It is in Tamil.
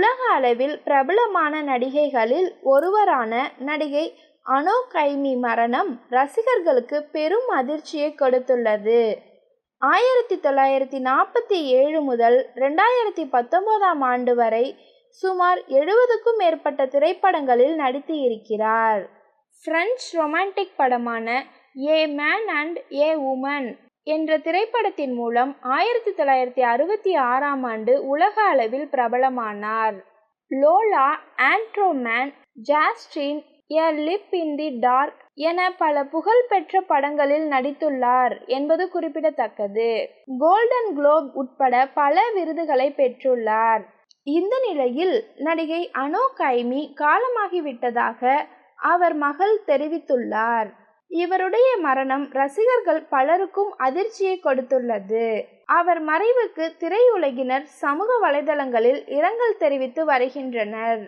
உலக அளவில் பிரபலமான நடிகைகளில் ஒருவரான நடிகை அனோ கைமி மரணம் ரசிகர்களுக்கு பெரும் அதிர்ச்சியை கொடுத்துள்ளது. ஆயிரத்தி தொள்ளாயிரத்தி நாற்பத்தி ஏழு முதல் ரெண்டாயிரத்தி பத்தொன்பதாம் ஆண்டு வரை சுமார் எழுபதுக்கும் மேற்பட்ட திரைப்படங்களில் நடித்து இருக்கிறார். பிரெஞ்சு ரொமான்டிக் படமான a man and a woman என்ற திரைப்படத்தின் மூலம் ஆயிரத்தி தொள்ளாயிரத்தி அறுபத்தி ஆறாம் ஆண்டு உலக அளவில் பிரபலமானார். லோலா ஆண்ட்ரோமேன் ஜாஸ்டின் எ லிப் இன் தி டார்க் என பல புகழ்பெற்ற படங்களில் நடித்துள்ளார் என்பது குறிப்பிடத்தக்கது. கோல்டன் குளோப் உட்பட பல விருதுகளை பெற்றுள்ளார். இந்த நிலையில் நடிகை அனோ கைமி காலமாகிவிட்டதாக அவர் மகள் தெரிவித்துள்ளார். இவருடைய மரணம் ரசிகர்கள் பலருக்கும் அதிர்ச்சியை கொடுத்துள்ளது. அவர் மறைவுக்கு திரையுலகினர் சமூக வலைதளங்களில் இரங்கல் தெரிவித்து வருகின்றனர்.